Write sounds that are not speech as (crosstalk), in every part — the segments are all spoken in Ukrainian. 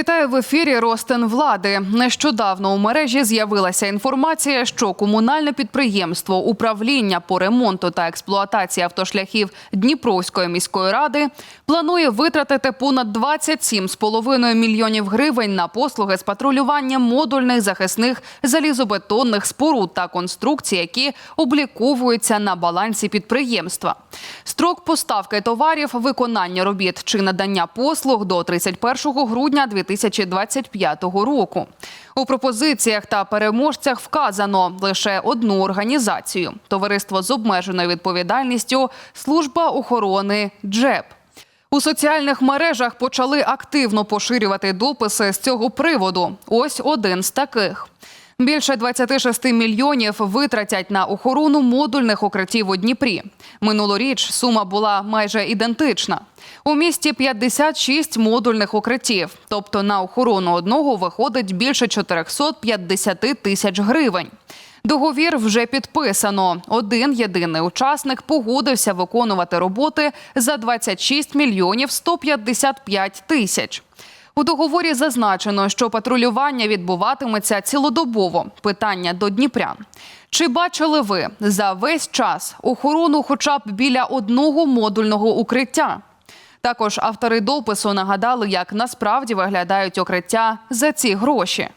Вітаю в ефірі Ростен влади. Нещодавно у мережі з'явилася інформація, що комунальне підприємство управління по ремонту та експлуатації автошляхів Дніпровської міської ради планує витратити понад 27,5 мільйонів гривень на послуги з патрулювання модульних захисних залізобетонних споруд та конструкцій, які обліковуються на балансі підприємства. Строк поставки товарів, виконання робіт чи надання послуг до 31 грудня 2025 року. У пропозиціях та переможцях вказано лише одну організацію товариство з обмеженою відповідальністю Служба охорони ДЖЕП. У соціальних мережах почали активно поширювати дописи з цього приводу. Ось один з таких. Більше 26 мільйонів витратять на охорону модульних укриттів у Дніпрі. Минулоріч сума була майже ідентична. У місті 56 модульних укриттів, тобто на охорону одного виходить більше 450 тисяч гривень. Договір вже підписано. Один єдиний учасник погодився виконувати роботи за 26 мільйонів 155 тисяч. У договорі зазначено, що патрулювання відбуватиметься цілодобово. Питання до Дніпрян. Чи бачили ви за весь час охорону хоча б біля одного модульного укриття? Також автори допису нагадали, як насправді виглядають укриття за ці гроші.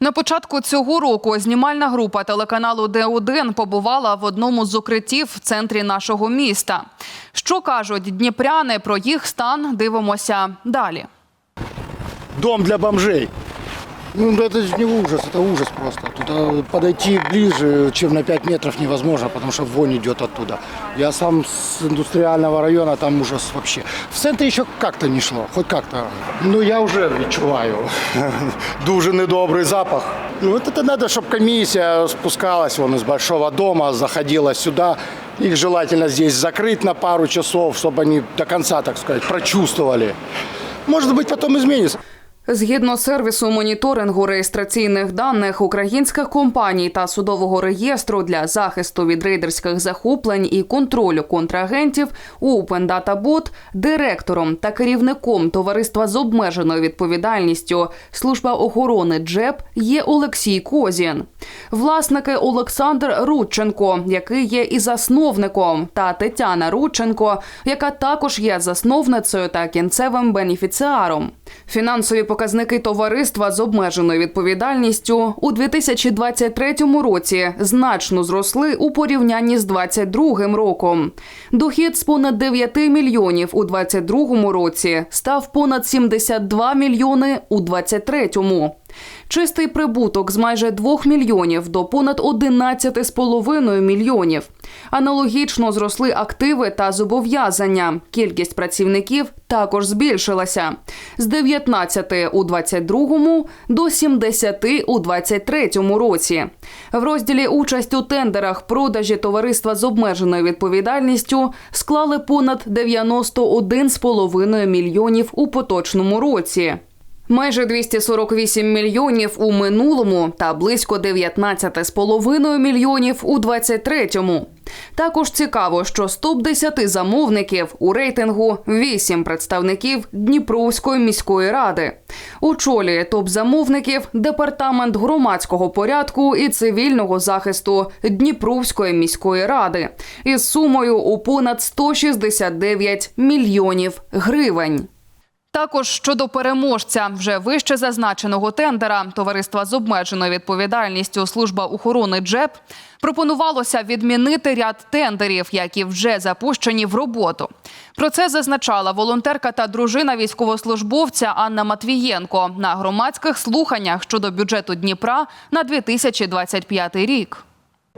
На початку цього року знімальна група телеканалу Д1 побувала в одному з укриттів в центрі нашого міста. Що кажуть дніпряни про їх стан? Дивимося далі. Дом для бомжей. Ну, это не ужас, это ужас просто. Туда подойти ближе, чем на 5 метров невозможно, потому что вонь идет оттуда. Я сам с индустриального района, там ужас вообще. В центре еще как-то не шло, хоть как-то. Ну, я уже відчуваю (laughs) дуже недобрый запах. Ну, вот это надо, чтобы комиссия спускалась вон из большого дома, заходила сюда. Их желательно здесь закрыть на пару часов, чтобы они до конца, так сказать, прочувствовали. Может быть, потом изменится. Згідно сервісу моніторингу реєстраційних даних українських компаній та судового реєстру для захисту від рейдерських захоплень і контролю контрагентів Open Data Bot директором та керівником товариства з обмеженою відповідальністю служба охорони ДЖЕП є Олексій Козін. Власники Олександр Рудченко, який є і засновником, та Тетяна Рудченко, яка також є засновницею та кінцевим бенефіціаром. Фінансові показники товариства з обмеженою відповідальністю у 2023 році значно зросли у порівнянні з 2022 роком. Дохід з понад 9 мільйонів у 2022 році став понад 72 мільйони у 2023. Чистий прибуток з майже 2 мільйонів до понад 11,5 мільйонів. Аналогічно зросли активи та зобов'язання. Кількість працівників також збільшилася з 19 у 22 до 70 у 23 році. В розділі участь у тендерах продажі товариства з обмеженою відповідальністю склали понад 91,5 мільйонів у поточному році. Майже 248 мільйонів у минулому та близько 19,5 мільйонів у 23-му. Також цікаво, що з топ-10 замовників у рейтингу 8 представників Дніпровської міської ради. Очолює топ-замовників департамент громадського порядку і цивільного захисту Дніпровської міської ради із сумою у понад 169 мільйонів гривень. Також щодо переможця вже вище зазначеного тендера товариства з обмеженою відповідальністю служба охорони ДЖЕП пропонувалося відмінити ряд тендерів, які вже запущені в роботу. Про це зазначала волонтерка та дружина військовослужбовця Анна Матвієнко на громадських слуханнях щодо бюджету Дніпра на 2025 рік.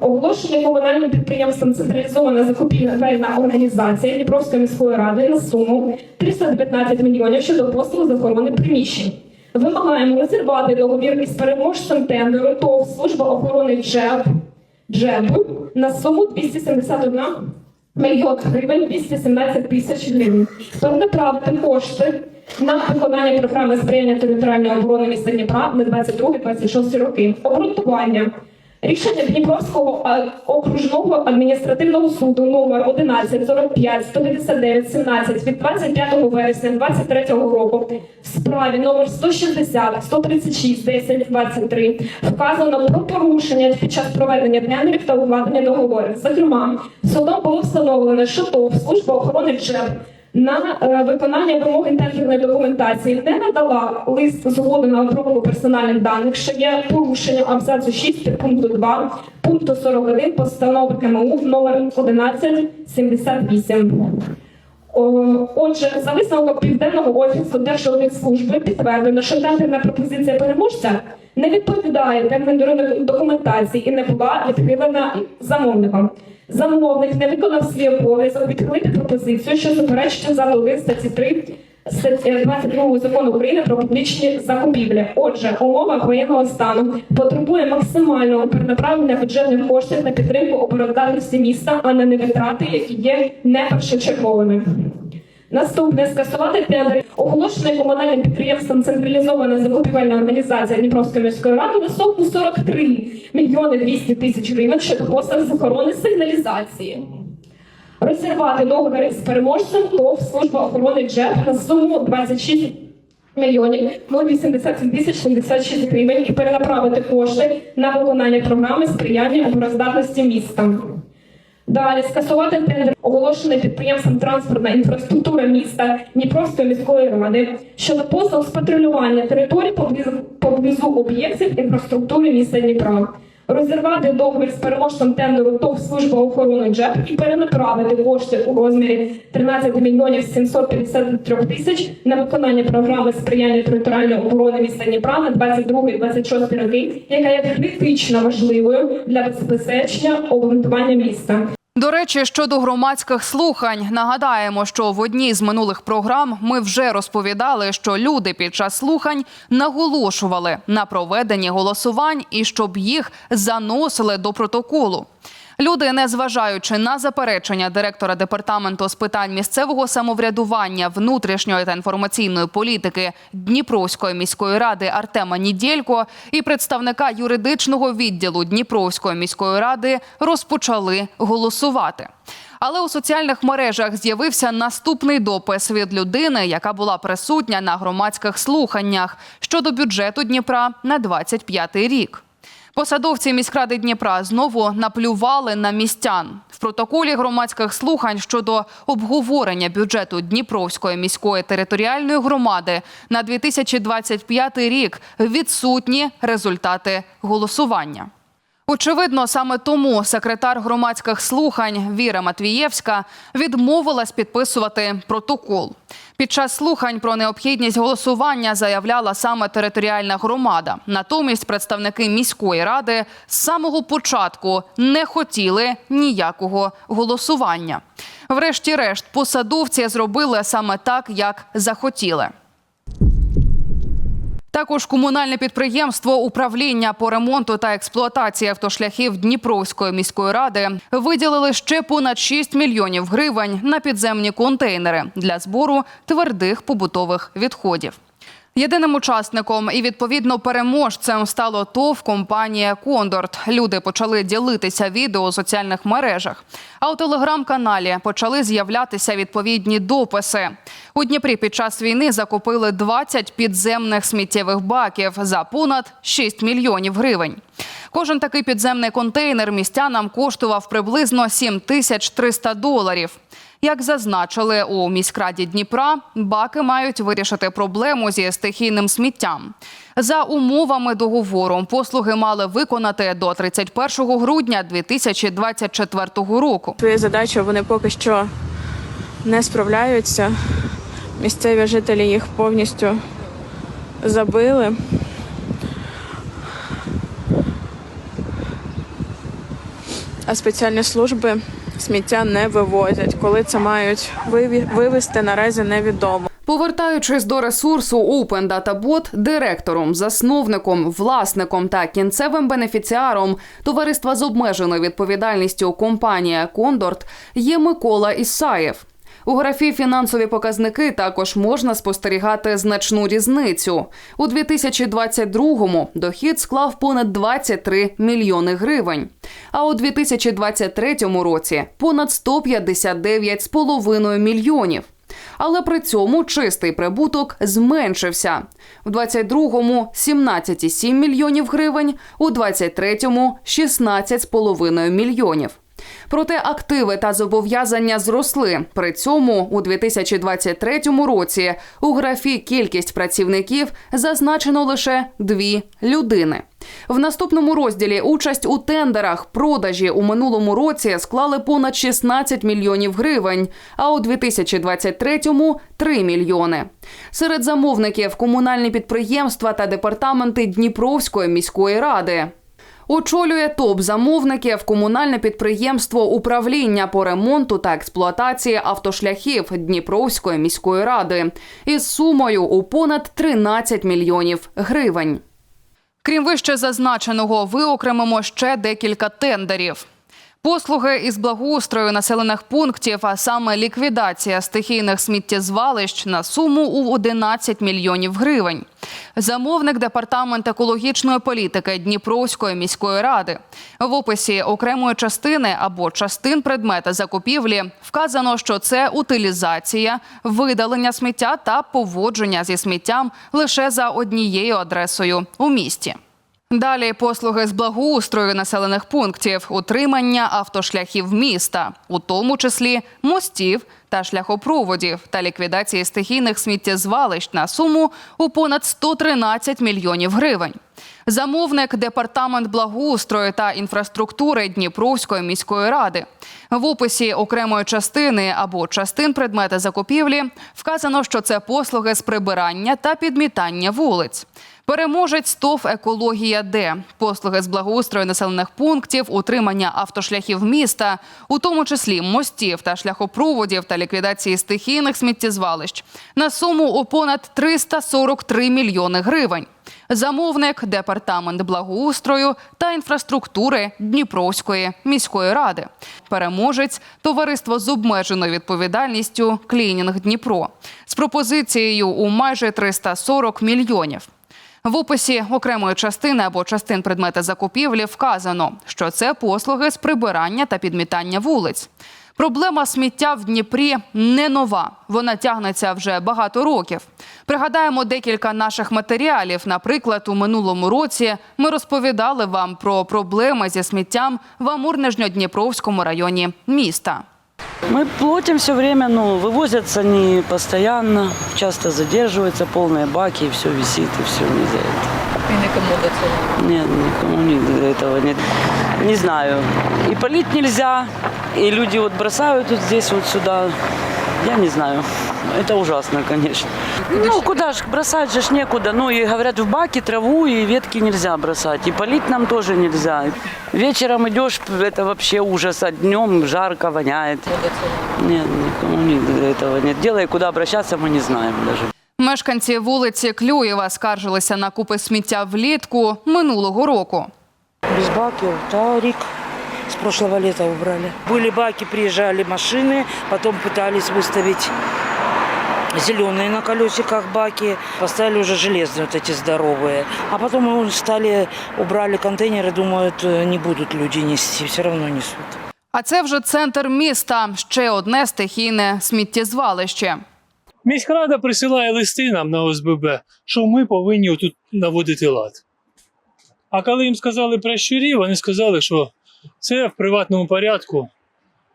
Оголошення комунальним підприємством централізована закупівельна організація Дніпровської міської ради на суму 315 мільйонів щодо послуг з охорони приміщень. Вимагаємо розірвати договір із переможцем тендеру ТОВ служба охорони ДЖЕБ ДЖЕБу на суму 271 мільйон гривень 217 тисяч гривень. Перенаправити кошти на виконання програми сприяння територіальної оборони міста Дніпра на 22-26 роки. Обґрунтування. Рішення Дніпровського окружного адміністративного суду номер 1145 159 17 від 25 вересня 2023 року в справі номер 160 136 10 23 вказано про порушення під час проведення тендерів та укладення договорів. Зокрема, судом було встановлено, що ТОВ служба охорони ЧЕП на е, виконання вимог тендерної документації не надала лист згоди на обробку персональних даних, що є порушенням абзацу 6 пункту 2 пункту 41 постанови КМУ номер 1178. Отже, за висновком південного офісу Держаудитслужби підтверджено, що тендерна пропозиція переможця не відповідає тендерної документації і не була відхилена замовником. Замовник не виконав свій обов'язок відхилити пропозицію, що суперечить задали статті 3 статті 22 закону України про публічні закупівлі. Отже, умова воєнного стану потребує максимального перенаправлення бюджетних коштів на підтримку обороноздатності міста, а не на витрати, які є не першочерговими. Наступне скасувати тендер, оголошений комунальним підприємством централізована закупівельна організація Дніпровської міської ради на суму 43 мільйони 200 тисяч гривень щодо послуг з охорони сигналізації. Розірвати договір з переможцем ТОВ служба охорони ДЖЕП на суму 26 мільйонів 087 тисяч 76 гривень і перенаправити кошти на виконання програми сприяння обороздатності міста. Далі скасувати тендер, оголошений підприємством транспортна інфраструктура міста Дніпровської міської ради щодо послуг з патрулювання територій поблизу, поблизу об'єктів інфраструктури міста Дніпра. Розірвати договір з переможцем тендеру ТОВ служба охорони ДЖЕП і перенаправити кошти у розмірі 13 мільйонів 753 тисяч на виконання програми сприяння територіальної оборони міста Дніпра на 22-26 роки, яка є критично важливою для забезпечення обґрунтування міста. До речі, щодо громадських слухань, нагадаємо, що в одній з минулих програм ми вже розповідали, що люди під час слухань наголошували на проведенні голосувань і щоб їх заносили до протоколу. Люди, незважаючи на заперечення директора департаменту з питань місцевого самоврядування, внутрішньої та інформаційної політики Дніпровської міської ради Артема Нідєлько і представника юридичного відділу Дніпровської міської ради, розпочали голосувати. Але у соціальних мережах з'явився наступний допис від людини, яка була присутня на громадських слуханнях щодо бюджету Дніпра на 25-й рік. Посадовці міськради Дніпра знову наплювали на містян. В протоколі громадських слухань щодо обговорення бюджету Дніпровської міської територіальної громади на 2025 рік відсутні результати голосування. Очевидно, саме тому секретар громадських слухань Віра Матвієвська відмовилась підписувати протокол. Під час слухань про необхідність голосування заявляла саме територіальна громада. Натомість представники міської ради з самого початку не хотіли ніякого голосування. Врешті-решт, посадовці зробили саме так, як захотіли. Також комунальне підприємство управління по ремонту та експлуатації автошляхів Дніпровської міської ради виділили ще понад 6 мільйонів гривень на підземні контейнери для збору твердих побутових відходів. Єдиним учасником і відповідно переможцем стало ТОВ компанія Кондорт. Люди почали ділитися відео у соціальних мережах. А у телеграм-каналі почали з'являтися відповідні дописи. У Дніпрі під час війни закупили 20 підземних сміттєвих баків за понад 6 мільйонів гривень. Кожен такий підземний контейнер містянам коштував приблизно 7 тисяч 300 доларів. Як зазначили у міськраді Дніпра, баки мають вирішити проблему зі стихійним сміттям. За умовами договору послуги мали виконати до 31 грудня 2024 року. Своєю задачею вони поки що не справляються. Місцеві жителі їх повністю забили. А спеціальні служби сміття не вивозять. Коли це мають вивезти, наразі невідомо. Повертаючись до ресурсу Open Data Bot, директором, засновником, власником та кінцевим бенефіціаром товариства з обмеженою відповідальністю компанія Кондорт є Микола Ісаєв. У графі фінансові показники також можна спостерігати значну різницю. У 2022-му дохід склав понад 23 мільйони гривень, а у 2023 році понад 159,5 мільйонів. Але при цьому чистий прибуток зменшився. В 22-му – 17,7 мільйонів гривень, у 23-му – 16,5 мільйонів. Проте активи та зобов'язання зросли. При цьому у 2023 році у графі кількість працівників зазначено лише дві людини. В наступному розділі участь у тендерах продажі у минулому році склали понад 16 мільйонів гривень, а у 2023-му – 3 мільйони. Серед замовників комунальні підприємства та департаменти Дніпровської міської ради. Очолює топ замовників комунальне підприємство управління по ремонту та експлуатації автошляхів Дніпровської міської ради із сумою у понад 13 мільйонів гривень. Крім вище зазначеного, виокремимо ще декілька тендерів. Послуги із благоустрою населених пунктів, а саме ліквідація стихійних сміттєзвалищ на суму у 11 мільйонів гривень. Замовник департамент екологічної політики Дніпровської міської ради. В описі окремої частини або частин предмета закупівлі вказано, що це утилізація, видалення сміття та поводження зі сміттям лише за однією адресою у місті. Далі послуги з благоустрою населених пунктів, утримання автошляхів міста, у тому числі мостів та шляхопроводів та ліквідації стихійних сміттєзвалищ на суму у понад 113 мільйонів гривень. Замовник департамент благоустрою та інфраструктури Дніпровської міської ради. В описі окремої частини або частин предмета закупівлі вказано, що це послуги з прибирання та підмітання вулиць. Переможець ТОВ «Екологія Д». Послуги з благоустрою населених пунктів, утримання автошляхів міста, у тому числі мостів та шляхопроводів та ліквідації стихійних сміттєзвалищ, на суму у понад 343 мільйони гривень. Замовник департамент благоустрою та інфраструктури Дніпровської міської ради. Переможець товариство з обмеженою відповідальністю Клінінг Дніпро з пропозицією у майже 340 мільйонів. В описі окремої частини або частин предмета закупівлі вказано, що це послуги з прибирання та підмітання вулиць. Проблема сміття в Дніпрі не нова. Вона тягнеться вже багато років. Пригадаємо декілька наших матеріалів. Наприклад, у минулому році ми розповідали вам про проблеми зі сміттям в Амур-Нижньодніпровському районі міста. Мы платим все время, но вывозятся не постоянно, часто задерживаются, полные баки, и все висит, и все не за это. І нікому до цього. Нет, никому не до этого нет. Не знаю. И полить нельзя, и люди вот бросают вот здесь вот сюда. Я не знаю. Это ужасно, конечно. Ну, куда ж бросать же ж некуда. Ну, и говорят, в баки траву и ветки нельзя бросать. И полить нам тоже нельзя. Вечером идешь, это вообще ужас. А днем жарко, воняет. Нет, никому не до этого нет. Делай, куда обращаться, мы не знаем даже. Мешканці вулиці Клюєва скаржилися на купи сміття влітку минулого року. Без баків, та рік с прошлого лета убрали. Были баки, приезжали машины, потом пытались выставить зеленые на колесиках баки, поставили уже железные вот эти здоровые. А потом мы стали, убрали контейнеры, думают, э, не будут люди нести, все равно несут. А це вже центр міста. Ще одне стихійне сміттєзвалище. Міськрада присилає листи нам на ОСББ, що ми повинні тут наводити лад. А коли їм сказали про щурів, вони сказали, що це в приватному порядку.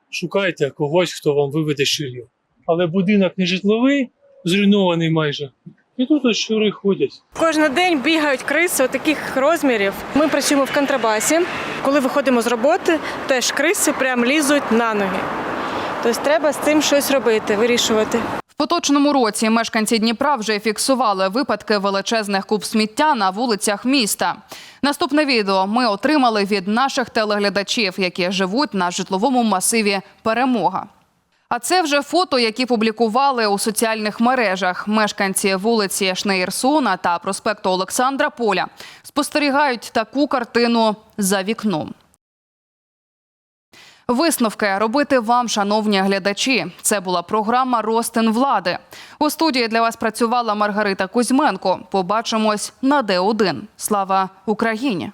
Шукайте когось, хто вам виведе щурів. Але будинок не житловий, зруйнований майже. І тут ось щури ходять. Кожен день бігають криси таких розмірів. Ми працюємо в контрабасі. Коли виходимо з роботи, теж криси прям лізуть на ноги. Тобто треба з цим щось робити, вирішувати. Поточному році мешканці Дніпра вже фіксували випадки величезних куб сміття на вулицях міста. Наступне відео ми отримали від наших телеглядачів, які живуть на житловому масиві Перемога. А це вже фото, які публікували у соціальних мережах. Мешканці вулиці Шнеєрсона та проспекту Олександра Поля спостерігають таку картину за вікном. Висновки робити вам, шановні глядачі. Це була програма Ростин влади. У студії для вас працювала Маргарита Кузьменко. Побачимось на Д1. Слава Україні!